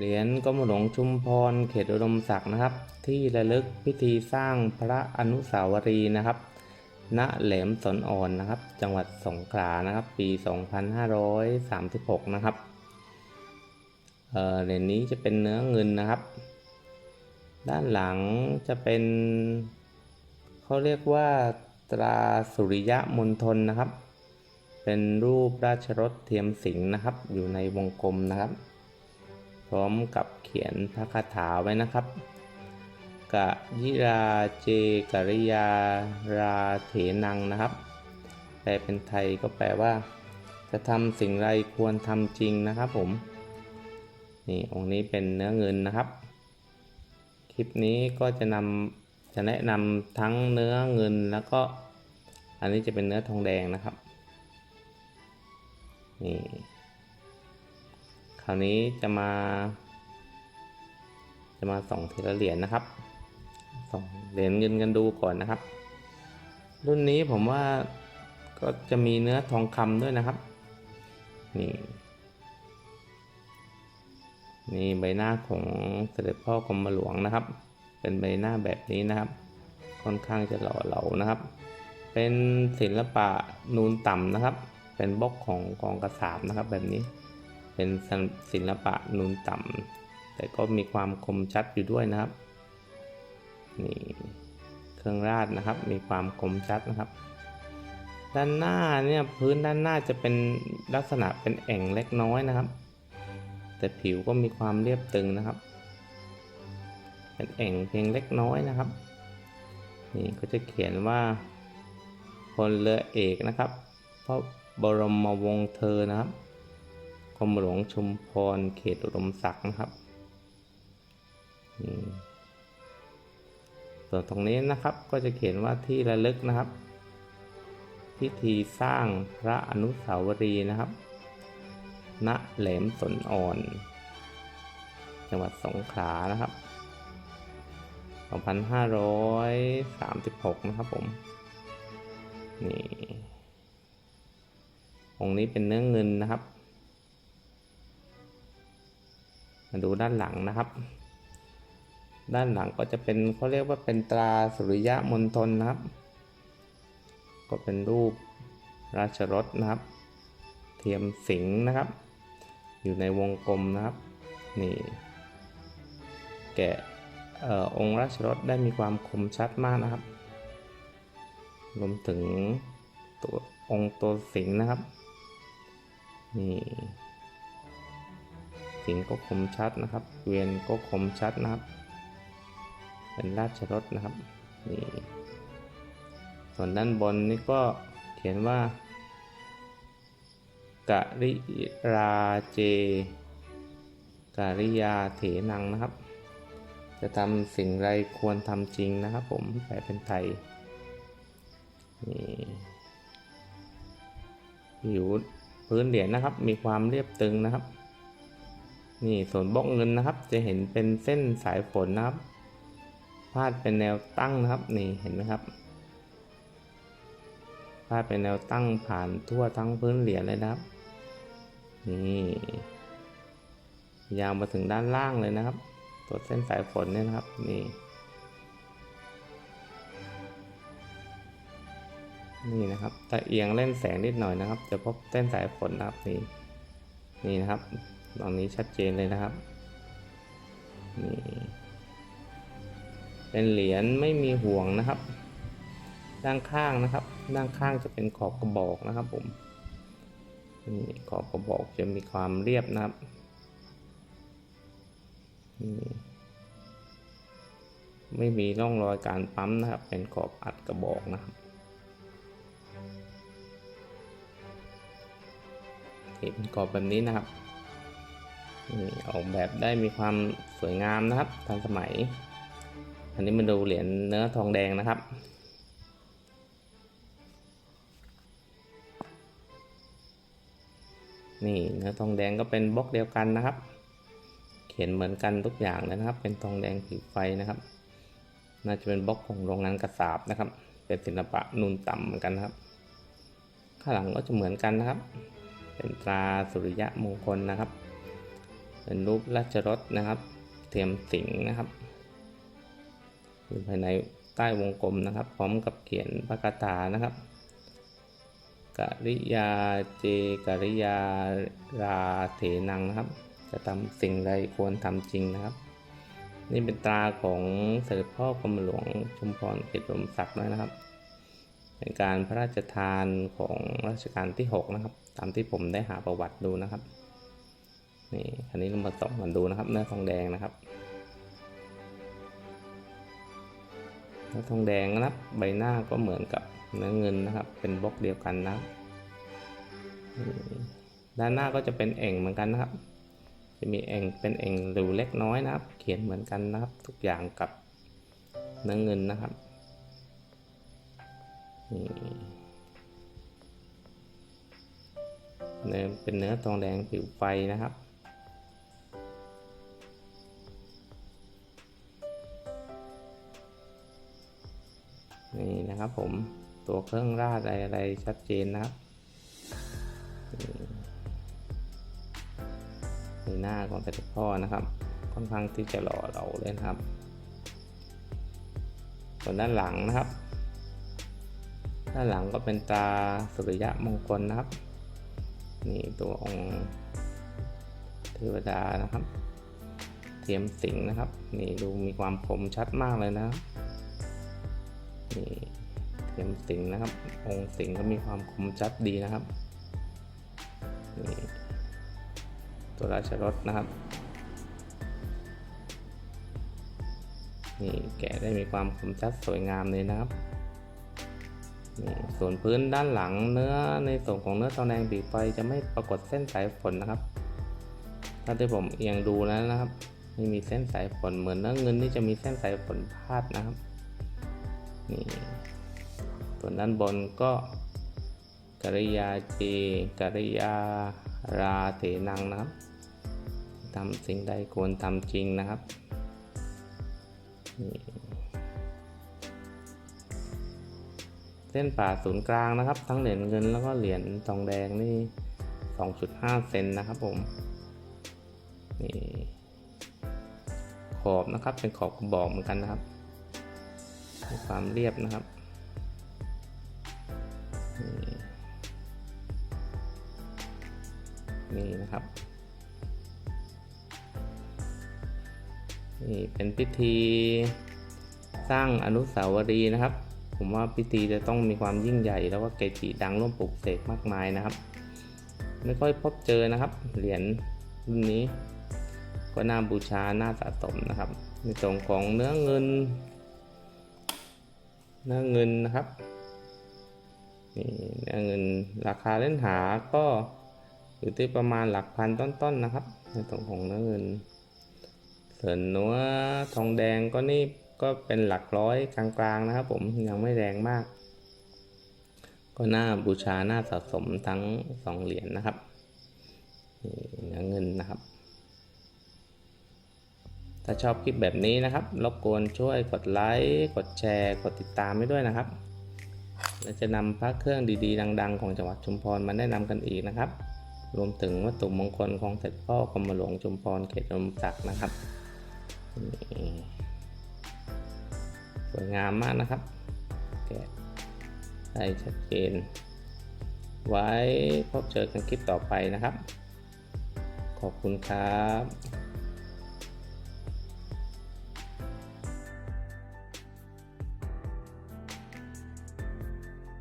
เหรียญกรมหลวงชุมพรเขตอุดมศักดิ์นะครับ ที่ระลึกพิธีสร้างพระอนุสาวรีย์นะครับ ณแหลมสนอ่อนนะครับ จังหวัดสงขลานะครับ ปี 2536 นะครับเอ่อเหรียญนี้จะเป็นเนื้อเงินนะครับ ด้านหลังจะเป็นเขาเรียกว่าตราสุริยะมณฑลนะครับ เป็นรูปราชรถเทียมสิงห์นะครับ อยู่ในวงกลมนะครับ พร้อมกับเขียนพระคาถาไว้นะครับ กะยิราเจกริยาราเถนังนะครับ แปลเป็นไทยก็แปลว่า จะทำสิ่งไรควรทำจริงนะครับผม นี่องค์นี้เป็นเนื้อเงินนะครับ คลิปนี้ก็จะนำจะแนะนำทั้งเนื้อเงินแล้วก็ อันนี้จะเป็นเนื้อทองแดงนะครับ นี่ ราวนี้จะมา จะมาส่องทีละเหรียญนะครับส่องเหรียญเงินกันดูก่อนนะครับ รุ่นนี้ผมว่าก็จะมีเนื้อทองคำด้วยนะครับ นี่นี่ใบหน้าของเสด็จพ่อกรมหลวงนะครับ เป็นใบหน้าแบบนี้นะครับ ค่อนข้างจะหล่อเหลานะครับ เป็นศิลปะนูนต่ำนะครับ เป็นบล็อกของกองกระสาบนะครับแบบนี้ เป็นศิลปะนูนต่ำแต่ก็มีความคมชัดอยู่ด้วยนะครับนี่เครื่องราดนะครับมีความคมชัดนะครับ ด้านหน้าเนี่ยพื้นด้านหน้าจะเป็นลักษณะเป็นแอ่งเล็กน้อยนะครับ แต่ผิวก็มีความเรียบตึงนะครับ เป็นแอ่งเพียงเล็กน้อยนะครับนี่ก็จะเขียนว่าพลเรือเอกนะครับ เพราะบรมวงศ์เธอนะครับ กรมหลวงชุมพรเขตอุดมศักดิ์นะครับส่วนตรงนี้นะครับก็จะเขียนว่าที่ระลึกนะครับ พิธีสร้างพระอนุสาวรีย์นะครับ ณแหลมสนอ่อน จังหวัดสงขลานะครับ 2536 นะครับผมนี่องค์นี้เป็นเนื้อเงินนะครับ มาดูด้านหลังนะครับ ด้านหลังก็จะเป็นเขาเรียกว่าเป็นตราสุริยะมณฑลนะครับ ก็เป็นรูปราชรถนะครับ เทียมสิงห์นะครับ อยู่ในวงกลมนะครับ นี่ แกะออองค์ราชรถได้มีความคมชัดมากนะครับ รวมถึงตัวองค์ตัวสิงห์นะครับ นี่ สิงห์ก็คมชัดนะครับ เกวียนก็คมชัดนะครับ เป็นราชรถนะครับนี่ส่วนด้านบนนี่ก็เขียนว่ากริราเจกริยาเถนังนะครับ จะทำสิ่งไรควรทำจริงนะครับ ผมแปลเป็นไทยนี่ผิวพื้นเหรียญนะครับ มีความเรียบตึงนะครับ นี่ส่วนบล็อกเงินนะครับ จะเห็นเป็นเส้นสายฝนนะครับ พาดเป็นแนวตั้งนะครับ นี่เห็นไหมครับ พาดเป็นแนวตั้งผ่านทั่วทั้งพื้นเหรียญเลยนะครับ นี่ยาวมาถึงด้านล่างเลยนะครับ ตัวเส้นสายฝนเนี่ยนะครับ นี่ นี่นะครับ แต่เอียงเล่นแสงนิดหน่อยนะครับ จะพบเส้นสายฝนนะครับนี่ นี่นะครับ ตรงนี้ชัดเจนเลยนะครับ นี่ เป็นเหรียญไม่มีห่วงนะครับ ด้านข้างนะครับ ด้านข้างจะเป็นขอบกระบอกนะครับผม นี่ขอบกระบอกจะมีความเรียบนะครับ นี่ไม่มีร่องรอยการปั๊มนะครับ เป็นขอบอัดกระบอกนะครับนี่เป็นขอบแบบนี้นะครับ ออกแบบได้มีความสวยงามนะครับทันสมัย อันนี้มาดูเหรียญเนื้อทองแดงนะครับนี่เนื้อทองแดงก็เป็นบล็อกเดียวกันนะครับ เขียนเหมือนกันทุกอย่างเลยนะครับ เป็นทองแดงผิวไฟนะครับ น่าจะเป็นบล็อกของโรงงานกระสาบนะครับ เป็นศิลปะนูนต่ำเหมือนกันนะครับ ข้างหลังก็จะเหมือนกันนะครับ เป็นตราสุริยะมงคลนะครับ เป็นรูปราชรถนะครับเทียมสิงห์นะครับอยู่ภายในใต้วงกลมนะครับ พร้อมกับเขียนพระคาถานะครับกริยาเจกริยาราเถนังนะครับ จะทำสิ่งใดควรทำจริงนะครับ นี่เป็นตราของเสด็จพ่อกรมหลวงชุมพรเขตลมศักดิ์นะครับ เป็นการพระราชทานของรัชกาลที่ 6 นะครับ ตามที่ผมได้หาประวัติดูนะครับ นี่อันนี้เรามาส่องกันดูนะครับ เนื้อทองแดงนะครับเนื้อทองแดงนะครับ ใบหน้าก็เหมือนกับเนื้อเงินนะครับ เป็นบล็อกเดียวกันนะด้านหน้าก็จะเป็นเอ่งเหมือนกันนะครับ จะมีเอ่งเป็นเอ่งรูเล็กน้อยนะครับ เขียนเหมือนกันนะครับ ทุกอย่างกับเนื้อเงินนะครับนี่เนื้อเป็นเนื้อทองแดงผิวไฟนะครับ นี่นะครับผมตัวเครื่องราดอะไรอะไรชัดเจนนะครับนี่ในหน้าของเสด็จพ่อนะครับ ค่อนข้างที่จะหล่อเราเลยนะครับ ส่วนด้านหลังนะครับ ด้านหลังก็เป็นตาสุริยะมงคลนะครับนี่ตัวองค์เทวดานะครับ เทียมสิงนะครับ นี่ดูมีความคมชัดมากเลยนะครับ นี่เทียมสิงนะครับ องค์สิงก็มีความคมชัดดีนะครับนี่ตัวราชรถนะครับนี่แกะได้มีความคมชัดสวยงามเลยนะครับนี่ส่วนพื้นด้านหลังเนื้อในส่วนของเนื้อทองแดงปีกไฟจะไม่ปรากฏเส้นสายฝนนะครับ ถ้าที่ผมเอียงดูแล้วนะครับไม่มีเส้นสายฝนเหมือนเนื้อเงินที่จะมีเส้นสายฝนพาดนะครับ นี่ส่วนด้านบนก็กริยาเจกริยาราเถนังนะครับทำสิ่งใดควรทำจริงนะครับนี่เส้นผ่าศูนย์กลางนะครับ ทั้งเหรียญเงินแล้วก็เหรียญทองแดงนี่ 2.5 เซนนะครับผมนี่ขอบนะครับเป็นขอบกระบอกเหมือนกันนะครับ ความเรียบนะครับนี่นะครับ นี่เป็นพิธีสร้างอนุสาวรีย์นะครับ ผมว่าพิธีจะต้องมีความยิ่งใหญ่แล้วก็เกจิดังร่วมปลุกเสกมากมายนะครับ ไม่ค่อยพบเจอนะครับ เหรียญรุ่นนี้ ก็น่าบูชาน่าสะสมนะครับ ในส่วนของเนื้อเงิน เนื้อเงินนะครับนี่เนื้อเงินราคาเล่นหาก็อยู่ที่ประมาณหลักพันต้นๆนนะครับ ในส่วของเนื้อเงินส่วนเนื้อทองแดงก็นี่ก็เป็นหลักร้อยกลางๆนะครับ ผมยังไม่แรงมาก ก็น่าบูชาน่าสะสมทั้งสองเหรียญนนะครับนี่เนื้อเงินนะครับ ถ้าชอบคลิปแบบนี้นะครับ รบกวนช่วยกดไลค์ กดแชร์ กดติดตามให้ด้วยนะครับและจะนำพระเครื่องดีๆ ดัง ๆ ของจังหวัดชุมพรมาแนะนำกันอีกนะครับ รวมถึงวัตถุมงคลของเสด็จพ่อกรมหลวงชุมพรเขตลมศักดิ์นะครับ สวยงามมากนะครับแกะได้ชัดเจน ไว้พบเจอกันคลิปต่อไปนะครับ ขอบคุณครับ